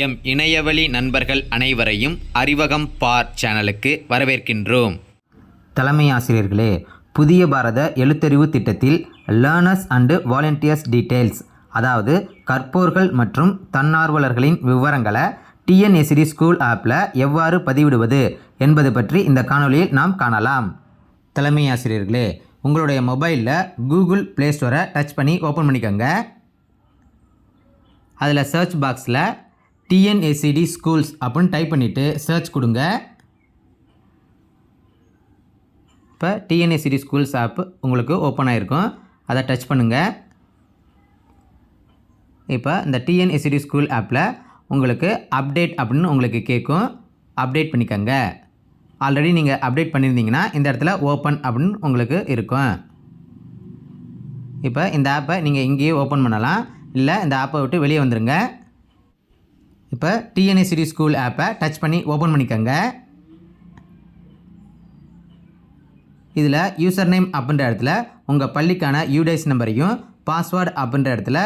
M இணையவழி நண்பர்கள் அனைவரையும் அறிவகம் பார் சேனலுக்கு வரவேற்கின்றோம். தலைமை ஆசிரியர்களே புதிய பாரத எழுத்தறிவு திட்டத்தில் லேர்னர்ஸ் அண்டு வாலண்டியர்ஸ் டீட்டெயில்ஸ் அதாவது கற்போர்கள் மற்றும் தன்னார்வலர்களின் விவரங்களை டிஎன்எஸ்டி ஸ்கூல் ஆப்பில் எவ்வாறு பதிவிடுவது என்பது பற்றி இந்த காணொலியில் நாம் காணலாம். தலைமை ஆசிரியர்களே உங்களுடைய மொபைலில் கூகுள் ப்ளே ஸ்டோரை டச் பண்ணி ஓப்பன் பண்ணிக்கோங்க. அதில் சர்ச் பாக்ஸில் டிஎன்ஏசிடி ஸ்கூல்ஸ் அப்படின்னு டைப் பண்ணிவிட்டு சர்ச் கொடுங்க. இப்போ டிஎன்ஏசிடி ஸ்கூல்ஸ் ஆப் உங்களுக்கு ஓப்பன் ஆகிருக்கும் அதை டச் பண்ணுங்கள் இப்போ இந்த டிஎன்ஏசிடி ஸ்கூல் ஆப்பில் உங்களுக்கு அப்டேட் அப்படின்னு உங்களுக்கு கேட்கும். அப்டேட் பண்ணிக்கோங்க. ஆல்ரெடி நீங்கள் அப்டேட் பண்ணியிருந்தீங்கன்னா இந்த இடத்துல ஓப்பன் அப்படின்னு உங்களுக்கு இருக்கும். இப்போ இந்த ஆப்பை நீங்கள் இங்கேயே ஓப்பன் பண்ணலாம். இல்லை இந்த ஆப்பை விட்டு வெளியே வந்துடுங்க இப்போ டிஎன்ஏசிடி ஸ்கூல் ஆப்பை டச் பண்ணி ஓப்பன் பண்ணிக்கோங்க. இதில் யூசர் நேம் அப்படின்ற இடத்துல உங்கள் பள்ளிக்கான யூடைஸ் நம்பரையும் பாஸ்வேர்டு அப்படின்ற இடத்துல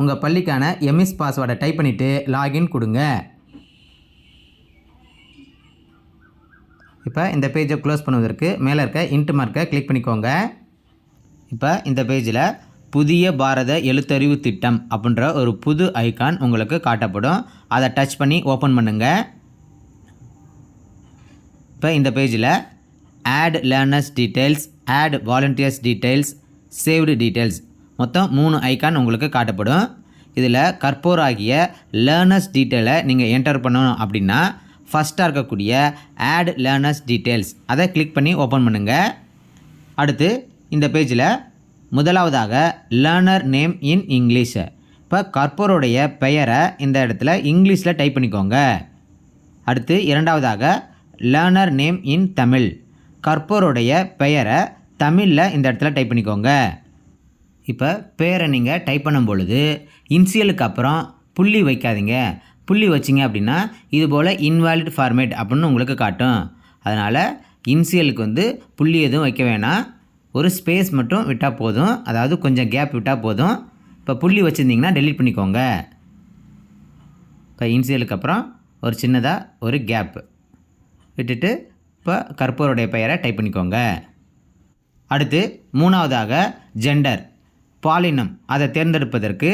உங்கள் பள்ளிக்கான எம்எஸ் பாஸ்வேர்டை டைப் பண்ணிவிட்டு லாகின் கொடுங்க. இப்போ இந்த பேஜை க்ளோஸ் பண்ணுவதற்கு மேலே இருக்க இன்ட் மார்க்கை கிளிக் பண்ணிக்கோங்க. இப்போ இந்த பேஜில் புதிய பாரத எழுத்தறிவு திட்டம் அப்படின்ற ஒரு புது ஐக்கான் உங்களுக்கு காட்டப்படும். அதை டச் பண்ணி ஓப்பன் பண்ணுங்கள் இப்போ இந்த பேஜில் add learners details add volunteers details saved details மொத்தம் மூணு ஐக்கான் உங்களுக்கு காட்டப்படும். இதில் கற்போராகிய லேர்னர்ஸ் டீட்டெயிலை நீங்கள் என்டர் பண்ணணும் அப்படின்னா ஃபஸ்ட்டாக இருக்கக்கூடிய ஆட் லேர்னர்ஸ் டீட்டெயில்ஸ் அதை கிளிக் பண்ணி ஓப்பன் பண்ணுங்கள் அடுத்து இந்த பேஜில் முதலாவதாக லேர்னர் நேம் இன் இங்கிலீஷ் இப்போ கற்போருடைய பெயரை இந்த இடத்துல இங்கிலீஷில் டைப் பண்ணிக்கோங்க. அடுத்து இரண்டாவதாக லேர்னர் நேம் இன் தமிழ் கற்போருடைய பெயரை தமிழில் இந்த இடத்துல டைப் பண்ணிக்கோங்க. இப்போ பேரை நீங்கள் டைப் பண்ணும் பொழுது இன்சியலுக்கு அப்புறம் புள்ளி வைக்காதீங்க. புள்ளி வச்சிங்க அப்படின்னா இது போல் இன்வாலிட் ஃபார்மேட் அப்படின்னு உங்களுக்கு காட்டும். அதனால் இன்சியலுக்கு வந்து புள்ளி எதுவும் வைக்க வேணாம். ஒரு ஸ்பேஸ் மட்டும் விட்டால் போதும். அதாவது கொஞ்சம் கேப் விட்டால் போதும். இப்போ புள்ளி வச்சுருந்தீங்கன்னா டெலீட் பண்ணிக்கோங்க. இப்போ இன்சியலுக்கு அப்புறம் ஒரு சின்னதாக ஒரு கேப் விட்டுட்டு இப்போ கற்பூருடைய பெயரை டைப் பண்ணிக்கோங்க. அடுத்து மூணாவதாக ஜெண்டர் பாலினம். அதை தேர்ந்தெடுப்பதற்கு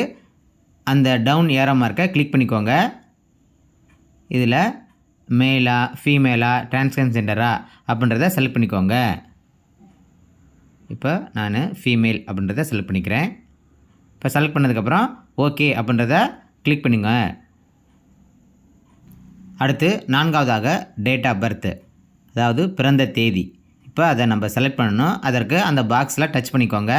அந்த டவுன் ஏற மார்க்கை கிளிக் பண்ணிக்கோங்க. இதில் மேலா ஃபீமேலா டிரான்ஸ்ஜெண்டரா அப்படின்றத செலக்ட் பண்ணிக்கோங்க. இப்போ நான் ஃபீமேல் அப்படின்றத செலக்ட் பண்ணிக்கிறேன். இப்போ செலக்ட் பண்ணதுக்கப்புறம் ஓகே அப்படின்றத கிளிக் பண்ணுங்க. அடுத்து நான்காவதாக டேட் ஆஃப் பர்த் அதாவது பிறந்த தேதி. இப்போ அதை நம்ம செலக்ட் பண்ணணும். அதற்கு அந்த பாக்ஸில் டச் பண்ணிக்கோங்க.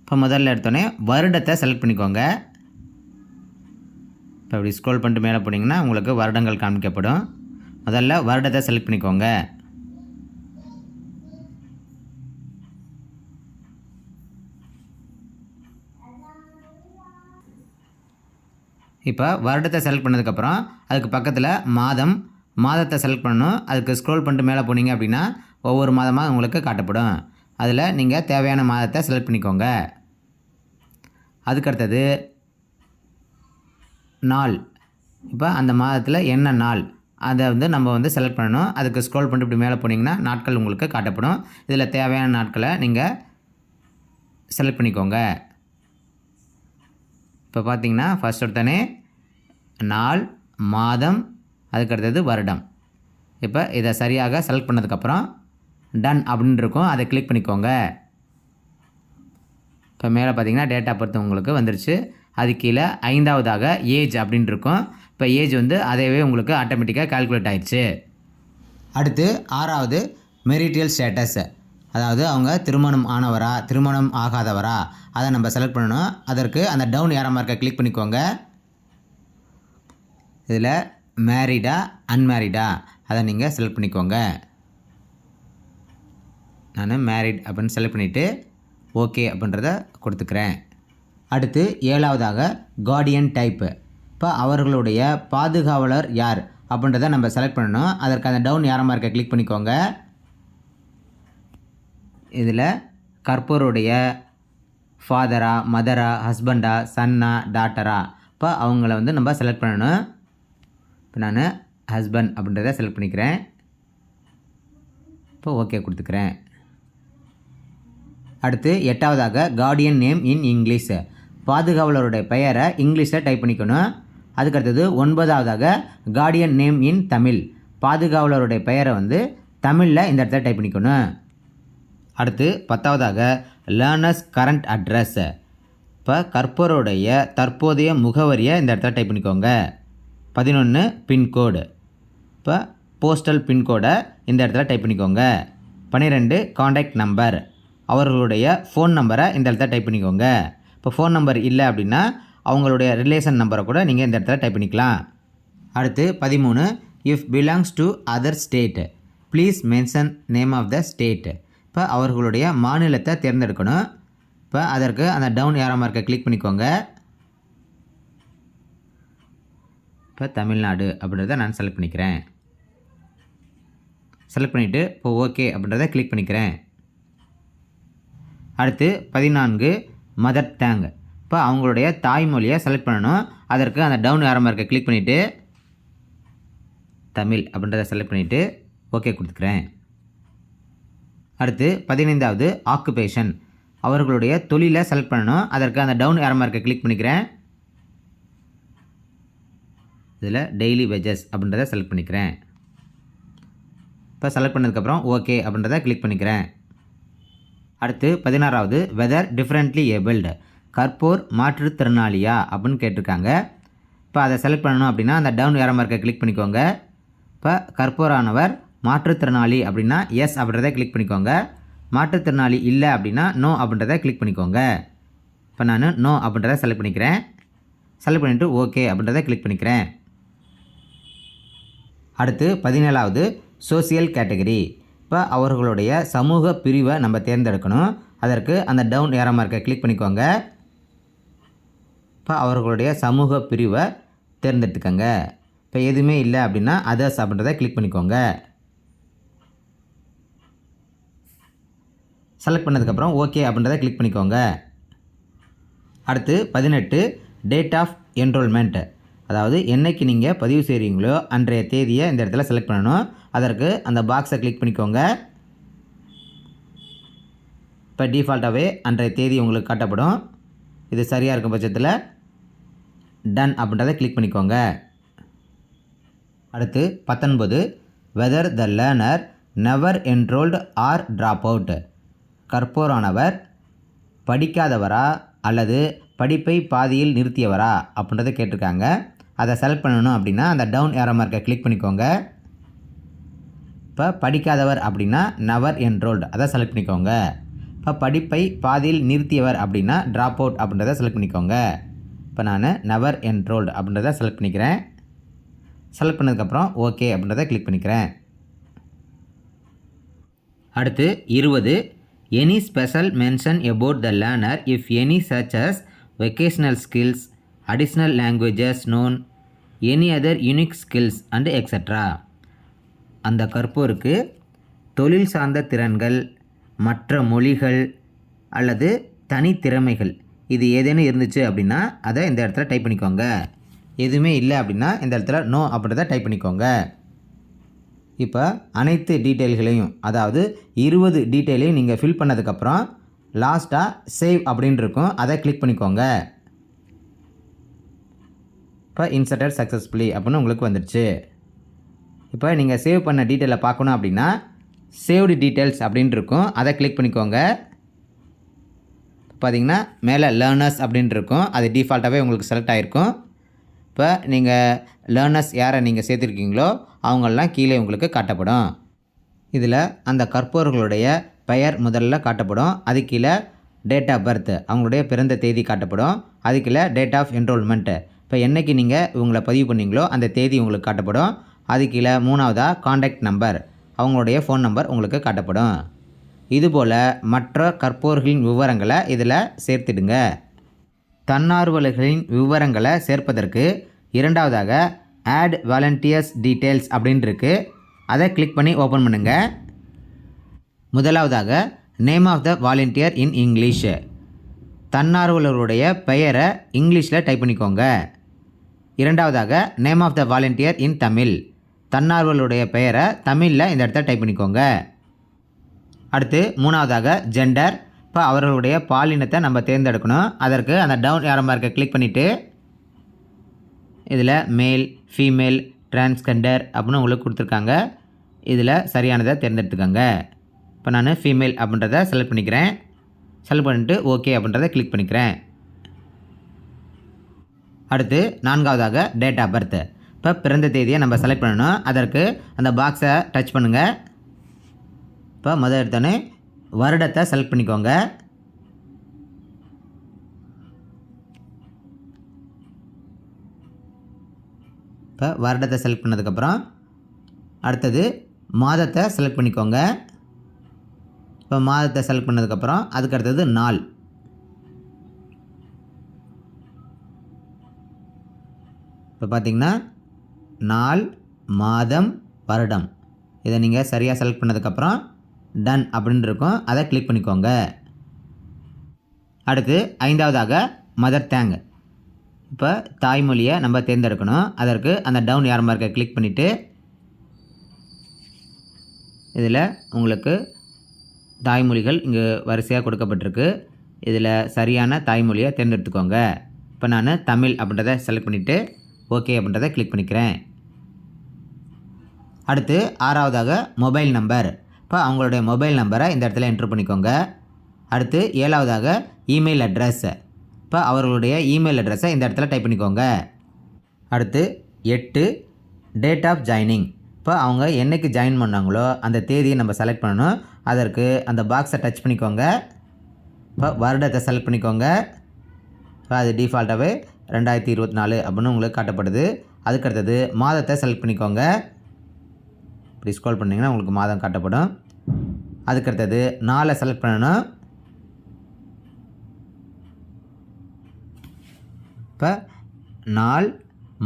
இப்போ முதல்ல எடுத்தோடனே வருடத்தை செலக்ட் பண்ணிக்கோங்க. இப்போ அப்படி ஸ்க்ரோல் பண்ணிட்டு மேலே போனீங்கன்னா உங்களுக்கு வருடங்கள் காமிக்கப்படும் முதல்ல வருடத்தை செலக்ட் பண்ணிக்கோங்க. இப்போ வருடத்தை செலக்ட் பண்ணதுக்கப்புறம் அதுக்கு பக்கத்தில் மாதம் மாதத்தை செலக்ட் பண்ணணும். அதுக்கு ஸ்க்ரோல் பண்ணிட்டு மேலே போனீங்க அப்படின்னா ஒவ்வொரு மாதமாக உங்களுக்கு காட்டப்படும். அதில் நீங்கள் தேவையான மாதத்தை செலக்ட் பண்ணிக்கோங்க. அதுக்கடுத்தது நாள். இப்போ அந்த மாதத்தில் என்ன நாள்? அதை வந்து நம்ம வந்து செலக்ட் பண்ணணும். அதுக்கு ஸ்க்ரோல் பண்ணிட்டு இப்படி மேலே போனீங்கன்னா நாட்கள் உங்களுக்கு காட்டப்படும். இதில் தேவையான நாட்களை நீங்கள் செலக்ட் பண்ணிக்கோங்க. இப்போ பார்த்தீங்கன்னா ஃபஸ்ட் ஒருத்தனே நாள் மாதம் அதுக்கடுத்தது வருடம். இப்போ இதை சரியாக செலக்ட் பண்ணதுக்கப்புறம் டன் அப்படின்னு இருக்கும். அதை கிளிக் பண்ணிக்கோங்க. இப்போ மேலே பார்த்தீங்கன்னா டேட்டா பொறுத்து உங்களுக்கு வந்துருச்சு. அது கீழே ஐந்தாவதாக ஏஜ் அப்படின்னு இருக்கும். இப்போ ஏஜ் வந்து அதையவே உங்களுக்கு ஆட்டோமேட்டிக்காக கால்குலேட் ஆயிடுச்சு. அடுத்து ஆறாவது மெரிட்டியல் ஸ்டேட்டஸ் அதாவது அவங்க திருமணம் ஆனவரா திருமணம் ஆகாதவரா அதை நம்ம செலக்ட் பண்ணணும். அதற்கு அந்த டவுன் ஏற மார்க்கை கிளிக் பண்ணிக்கோங்க. இதில் மேரிடா அன்மேரிடா அதை நீங்கள் செலக்ட் பண்ணிக்கோங்க. நான் மேரிட் அப்படின்னு செலக்ட் பண்ணிவிட்டு ஓகே அப்படின்றத கொடுத்துக்கிறேன். அடுத்து ஏழாவதாக கார்டியன் டைப்பு இப்போ அவர்களுடைய பாதுகாவலர் யார் அப்படின்றத நம்ம செலக்ட் பண்ணணும். அதற்கு அந்த டவுன் யாரமாக இருக்க கிளிக் பண்ணிக்கோங்க. இதில் கற்பூருடைய ஃபாதரா மதரா ஹஸ்பண்டா சன்னா டாட்டரா இப்போ அவங்கள வந்து நம்ம செலக்ட் பண்ணணும். இப்போ நான் ஹஸ்பண்ட் அப்படின்றத செலக்ட் பண்ணிக்கிறேன். இப்போ ஓகே கொடுத்துக்கிறேன். அடுத்து எட்டாவதாக கார்டியன் நேம் இன் இங்கிலீஷ் பாதுகாவலருடைய பெயரை இங்கிலீஷில் டைப் பண்ணிக்கணும். அதுக்கடுத்தது ஒன்பதாவதாக கார்டியன் நேம் இன் தமிழ். பாதுகாவலருடைய பெயரை வந்து தமிழில் இந்த இடத்துல டைப் பண்ணிக்கணும். அடுத்து பத்தாவதாக லேர்னர்ஸ் கரண்ட் அட்ரஸ் இப்போ கற்போருடைய தற்போதைய முகவரியை இந்த இடத்துல டைப் பண்ணிக்கோங்க. பதினொன்று பின்கோடு. இப்போ போஸ்டல் பின்கோடை இந்த இடத்துல டைப் பண்ணிக்கோங்க. பன்னிரெண்டு காண்டாக்ட் நம்பர் அவர்களுடைய ஃபோன் நம்பரை இந்த இடத்துல டைப் பண்ணிக்கோங்க. இப்போ ஃபோன் நம்பர் இல்லை அப்படின்னா அவங்களுடைய ரிலேஷன் நம்பரை கூட நீங்கள் இந்த இடத்துல டைப் பண்ணிக்கலாம். அடுத்து பதிமூணு if belongs to other state please mention name of the state இப்போ அவர்களுடைய மாநிலத்தை தேர்ந்தெடுக்கணும். இப்போ அதற்கு அந்த டவுன் ஏரோ மார்க்கை கிளிக் பண்ணிக்கோங்க. இப்போ தமிழ்நாடு அப்படின்றத நான் செலக்ட் பண்ணிக்கிறேன். செலக்ட் பண்ணிவிட்டு இப்போ ஓகே அப்படின்றத கிளிக் பண்ணிக்கிறேன். அடுத்து பதினான்கு மதர் டேங் இப்போ அவங்களுடைய தாய்மொழியை செலக்ட் பண்ணணும். அதற்கு அந்த டவுன் ஏரோ மார்க்கை கிளிக் பண்ணிவிட்டு தமிழ் அப்படின்றத செலக்ட் பண்ணிவிட்டு ஓகே கொடுத்துக்கிறேன். அடுத்து பதினைந்தாவது ஆக்குபேஷன் அவர்களுடைய தொழிலை செலக்ட் பண்ணணும். அதற்கு அந்த டவுன் ஏரோ மார்க்கை கிளிக் பண்ணிக்கிறேன். இதில் டெய்லி வெஜஸ் அப்படின்றத செலக்ட் பண்ணிக்கிறேன். இப்போ செலக்ட் பண்ணதுக்கப்புறம் ஓகே அப்படின்றத கிளிக் பண்ணிக்கிறேன். அடுத்து பதினாறாவது வெதர் டிஃப்ரெண்ட்லி ஏபிள்டு கற்போர் மாற்றுத்திறனாளியா அப்படின்னு கேட்டிருக்காங்க. இப்போ அதை செலக்ட் பண்ணணும் அப்படின்னா அந்த டவுன் ஏரோ மார்க்கை கிளிக் பண்ணிக்கோங்க. இப்போ கற்போரானவர் மாற்றுத்திறனாளி அப்படின்னா எஸ் அப்படின்றத கிளிக் பண்ணிக்கோங்க. மாற்றுத்திறனாளி இல்லை அப்படின்னா நோ அப்படின்றத கிளிக் பண்ணிக்கோங்க. இப்போ நான் நோ அப்படின்றத செலக்ட் பண்ணிக்கிறேன். செலக்ட் பண்ணிவிட்டு ஓகே அப்படின்றத கிளிக் பண்ணிக்கிறேன். அடுத்து பதினேழாவது சோசியல் கேட்டகரி இப்போ அவர்களுடைய சமூக பிரிவை நம்ம தேர்ந்தெடுக்கணும். அதற்கு அந்த டவுன் ஏற மார்க்கை கிளிக் பண்ணிக்கோங்க. இப்போ அவர்களுடைய சமூக பிரிவை தேர்ந்தெடுத்துக்கோங்க. இப்போ எதுவுமே இல்லை அப்படின்னா அதர்ஸ் அப்படின்றத கிளிக் பண்ணிக்கோங்க. செலக்ட் பண்ணதுக்கப்புறம் ஓகே அப்படின்றத கிளிக் பண்ணிக்கோங்க. அடுத்து பதினெட்டு டேட் ஆஃப் என்ரோல்மெண்ட் அதாவது என்னைக்கு நீங்கள் பதிவு செய்கிறீங்களோ அன்றைய தேதியை இந்த இடத்துல செலக்ட் பண்ணணும். அதற்கு அந்த பாக்ஸை கிளிக் பண்ணிக்கோங்க. இப்போ டிஃபால்ட்டாகவே அன்றைய தேதி உங்களுக்கு காட்டப்படும். இது சரியாக இருக்கும் பட்சத்தில் டன் அப்படின்றத கிளிக் பண்ணிக்கோங்க. அடுத்து பத்தொன்பது whether the learner never enrolled or drop out கற்போரானவர் படிக்காதவரா அல்லது படிப்பை பாதியில் நிறுத்தியவரா அப்படின்றத கேட்டிருக்காங்க. அதை செலக்ட் பண்ணணும் அப்படின்னா அந்த டவுன் ஏரோ மார்க்கை கிளிக் பண்ணிக்கோங்க. இப்போ படிக்காதவர் அப்படின்னா நவர் என்ரோல்டு அதை செலக்ட் பண்ணிக்கோங்க. இப்போ படிப்பை பாதியில் நிறுத்தியவர் அப்படின்னா ட்ராப் அவுட் அப்படின்றத செலக்ட் பண்ணிக்கோங்க. இப்போ நான் நவர் என்ரோல்டு அப்படின்றத செலக்ட் பண்ணிக்கிறேன். செலக்ட் பண்ணதுக்கப்புறம் ஓகே அப்படின்றத கிளிக் பண்ணிக்கிறேன். அடுத்து இருபது. Any special mention about the learner if any such as vocational skills additional languages known any other unique skills and extra அந்த கற்போருக்கு தொழில் சார்ந்த திறன்கள் மற்ற மொழிகள் அல்லது தனித்திறமைகள் இது ஏதேனும் இருந்துச்சு அப்படின்னா அதை இந்த இடத்துல டைப் பண்ணிக்கோங்க. எதுவுமே இல்லை அப்படின்னா இந்த இடத்துல நோ அப்படின்றத டைப் பண்ணிக்கோங்க. இப்போ அனைத்து டீட்டெயில்களையும் அதாவது இருபது டீட்டெயிலையும் நீங்கள் ஃபில் பண்ணதுக்கப்புறம் லாஸ்ட்டாக சேவ் அப்படின்னு இருக்கும். அதை கிளிக் பண்ணிக்கோங்க. இப்போ இன்சர்டட் சக்ஸஸ்ஃபுல்லி அப்படின்னு உங்களுக்கு வந்துடுச்சு இப்போ நீங்கள் சேவ் பண்ண டீட்டெயிலை பார்க்கணும் அப்படின்னா சேவ்டு டீட்டெயில்ஸ் அப்படின்ட்டு இருக்கும். அதை கிளிக் பண்ணிக்கோங்க. பார்த்தீங்கன்னா மேலே லேர்னர்ஸ் அப்படின்ட்டு இருக்கும். அது டிஃபால்ட்டாகவே உங்களுக்கு செலக்ட் ஆகிருக்கும் இப்போ நீங்கள் லேர்னர்ஸ் யாரை நீங்கள் சேர்த்துருக்கீங்களோ அவங்களெலாம் கீழே உங்களுக்கு காட்டப்படும். இதில் அந்த கற்பவர்களுடைய பெயர் முதல்ல காட்டப்படும். அது கீழே டேட் ஆஃப் பர்த் அவங்களுடைய பிறந்த தேதி காட்டப்படும். அது கீழே டேட் ஆஃப் என்ரோல்மெண்ட்டு இப்போ என்றைக்கு நீங்கள் இவங்களை பதிவு பண்ணீங்களோ அந்த தேதி உங்களுக்கு காட்டப்படும். அது கீழே மூணாவதாக காண்டாக்ட் நம்பர் அவங்களுடைய ஃபோன் நம்பர் உங்களுக்கு காட்டப்படும். இதுபோல் மற்ற கற்போர்களின் விவரங்களை இதில் சேர்த்துடுங்க. தன்னார்வலர்களின் விவரங்களை சேர்ப்பதற்கு இரண்டாவதாக ஆட் வாலண்டியர்ஸ் டீட்டெயில்ஸ் அப்படின்னு இருக்குது அதை கிளிக் பண்ணி ஓப்பன் பண்ணுங்கள் முதலாவதாக name of the volunteer in English தன்னார்வலருடைய பெயரை இங்கிலீஷில் டைப் பண்ணிக்கோங்க. இரண்டாவதாக name of the volunteer in Tamil. தன்னார்வலுடைய பெயரை தமிழில் இந்த இடத்த டைப் பண்ணிக்கோங்க. அடுத்து மூணாவதாக ஜெண்டர் இப்போ அவர்களுடைய பாலினத்தை நம்ம தேர்ந்தெடுக்கணும். அதற்கு அந்த டவுன் யார இருக்க கிளிக் பண்ணிவிட்டு இதில் மேல் ஃபீமேல் டிரான்ஸ்கெண்டர் அப்படின்னு உங்களுக்கு கொடுத்துருக்காங்க. இதில் சரியானதை தேர்ந்தெடுத்துக்கோங்க. இப்போ நான் ஃபீமேல் அப்படின்றத செலக்ட் பண்ணிக்கிறேன். செலக்ட் பண்ணிட்டு ஓகே அப்படின்றத கிளிக் பண்ணிக்கிறேன். அடுத்து நான்காவதாக டேட் ஆஃப் பர்த் இப்போ பிறந்த தேதியை நம்ம செலக்ட் பண்ணணும். அதற்கு அந்த பாக்ஸை டச் பண்ணுங்கள் இப்போ முதல் எடுத்தோன்னே வருடத்தை செலக்ட் பண்ணிக்கோங்க. இப்போ வருடத்தை செலக்ட் பண்ணதுக்கப்புறம் அடுத்தது மாதத்தை செலக்ட் பண்ணிக்கோங்க. இப்போ மாதத்தை செலக்ட் பண்ணதுக்கப்புறம் அதுக்கு அடுத்தது நாள். இப்போ பார்த்தீங்கன்னா நாள் மாதம் வருடம். இதை நீங்கள் சரியாக செலக்ட் பண்ணதுக்கப்புறம் டன் அப்படின்னு இருக்கும். அதை கிளிக் பண்ணிக்கோங்க. அடுத்து ஐந்தாவதாக மதர் தேங்க் இப்போ தாய்மொழியை நம்ம தேர்ந்தெடுக்கணும். அதற்கு அந்த டவுன் யார் மார்க்கை கிளிக் பண்ணிவிட்டு இதில் உங்களுக்கு தாய்மொழிகள் இங்கே வரிசையாக கொடுக்கப்பட்டிருக்கு. இதில் சரியான தாய்மொழியை தேர்ந்தெடுத்துக்கோங்க. இப்போ நான் தமிழ் அப்படின்றத செலக்ட் பண்ணிவிட்டு ஓகே அப்படின்றத கிளிக் பண்ணிக்கிறேன். அடுத்து ஆறாவதாக மொபைல் நம்பர் இப்போ அவங்களுடைய மொபைல் நம்பரை இந்த இடத்துல என்ட்ரு பண்ணிக்கோங்க. அடுத்து ஏழாவதாக இமெயில் அட்ரஸ் இப்போ அவர்களுடைய இமெயில் அட்ரஸை இந்த இடத்துல டைப் பண்ணிக்கோங்க. அடுத்து எட்டு டேட் ஆஃப் ஜாயினிங் இப்போ அவங்க என்னைக்கு ஜாயின் பண்ணாங்களோ அந்த தேதியை நம்ம செலக்ட் பண்ணணும். அதற்கு அந்த பாக்ஸை டச் பண்ணிக்கோங்க. இப்போ வருடத்தை செலக்ட் பண்ணிக்கோங்க. இப்போ அது டிஃபால்ட்டாகவே ரெண்டாயிரத்தி இருபத்தி நாலு அப்படின்னு உங்களுக்கு காட்டப்படுது. அதுக்கு அடுத்தது மாதத்தை செலக்ட் பண்ணிக்கோங்க. இப்படி ஸ்க்ரோல் பண்ணிங்கன்னா உங்களுக்கு மாதம் காட்டப்படும். அதுக்கு அடுத்தது நாளை செலக்ட் பண்ணணும். இப்போ நாள்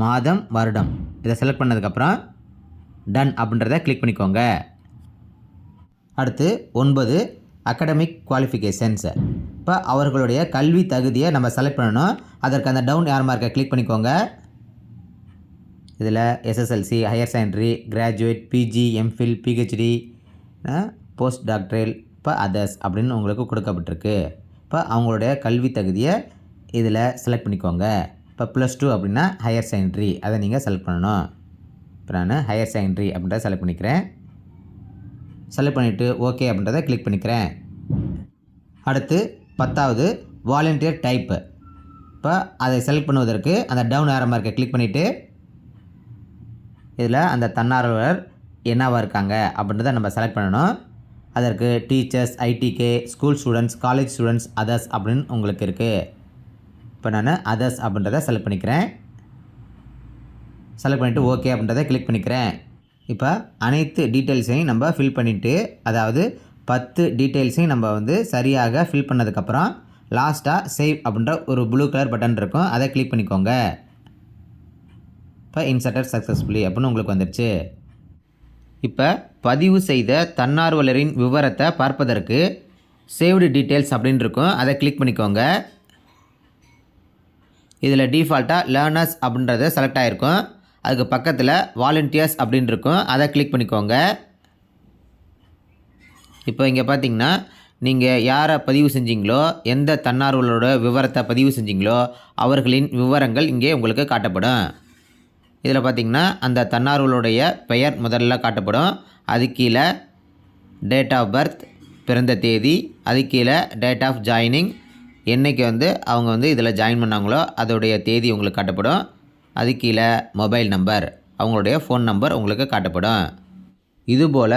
மாதம் வருடம். இதை செலக்ட் பண்ணதுக்கப்புறம் டன் அப்படின்றத கிளிக் பண்ணிக்கோங்க. அடுத்து ஒன்பது அகடமிக் குவாலிஃபிகேஷன்ஸ் இப்போ அவர்களுடைய கல்வி தகுதியை நம்ம செலக்ட் பண்ணணும். அதற்கு அந்த டவுன் யார் மார்க்கை கிளிக் பண்ணிக்கோங்க. இதில் SSLC higher secondary graduate PG MPhil PhD post doctoral இப்போ அதர்ஸ் அப்படின்னு உங்களுக்கு கொடுக்கப்பட்டிருக்கு. இப்போ அவங்களுடைய கல்வி தகுதியை இதில் செலக்ட் பண்ணிக்கோங்க. இப்போ ப்ளஸ் டூ அப்படின்னா ஹையர் செகண்டரி அதை நீங்கள் செலக்ட் பண்ணணும். இப்போ நான் ஹையர் செகண்டரி அப்படின்றத செலக்ட் பண்ணிக்கிறேன். செலக்ட் பண்ணிவிட்டு ஓகே அப்படின்றத கிளிக் பண்ணிக்கிறேன். அடுத்து பத்தாவது வாலண்டியர் டைப்பு இப்போ அதை செலக்ட் பண்ணுவதற்கு அந்த டவுன் ஆர மார்க்கை கிளிக் பண்ணிவிட்டு இதில் அந்த தன்னார்வலர் என்னவாக இருக்காங்க அப்படின்றத நம்ம செலக்ட் பண்ணணும். அதற்கு teachers ITK school students college students others அப்படின்னு உங்களுக்கு இருக்குது இப்போ நான் அதர்ஸ் அப்படின்றத செலக்ட் பண்ணிக்கிறேன். செலக்ட் பண்ணிவிட்டு ஓகே அப்படின்றத கிளிக் பண்ணிக்கிறேன். இப்போ அனைத்து டீட்டெயில்ஸையும் நம்ம ஃபில் பண்ணிவிட்டு அதாவது பத்து டீட்டெயில்ஸையும் நம்ம வந்து சரியாக ஃபில் பண்ணதுக்கப்புறம் லாஸ்ட்டாக சேவ் அப்படின்ற ஒரு ப்ளூ கலர் பட்டன் இருக்கும். அதை கிளிக் பண்ணிக்கோங்க. இப்போ இன்சர்டர் சக்ஸஸ்ஃபுல்லி அப்படின்னு உங்களுக்கு வந்துடுச்சு இப்போ பதிவு செய்த தன்னார்வலரின் விவரத்தை பார்ப்பதற்கு சேவ்டு டீட்டெயில்ஸ் அப்படின்னு இருக்கும். அதை கிளிக் பண்ணிக்கோங்க. இதில் டிஃபால்ட்டாக லேர்னர்ஸ் அப்படின்றத செலக்ட் ஆகிருக்கும் அதுக்கு பக்கத்தில் வாலண்டியர்ஸ் அப்படின்னு இருக்கும். அதை கிளிக் பண்ணிக்கோங்க. இப்போ இங்கே பார்த்தீங்கன்னா நீங்கள் யாரை பதிவு செஞ்சீங்களோ எந்த தன்னார்வலோட விவரத்தை பதிவு செஞ்சீங்களோ அவர்களின் விவரங்கள் இங்கே உங்களுக்கு காட்டப்படும். இதில் பார்த்தீங்கன்னா அந்த தன்னார்வலுடைய பெயர் முதல்ல காட்டப்படும். அது கீழே டேட் ஆஃப் பர்த் பிறந்த தேதி அது கீழே டேட் ஆஃப் ஜாயினிங் என்னைக்கு வந்து அவங்க வந்து இதில் ஜாயின் பண்ணாங்களோ அதோடைய தேதி உங்களுக்கு காட்டப்படும். அது கீழே மொபைல் நம்பர் அவங்களுடைய ஃபோன் நம்பர் உங்களுக்கு காட்டப்படும். இதுபோல்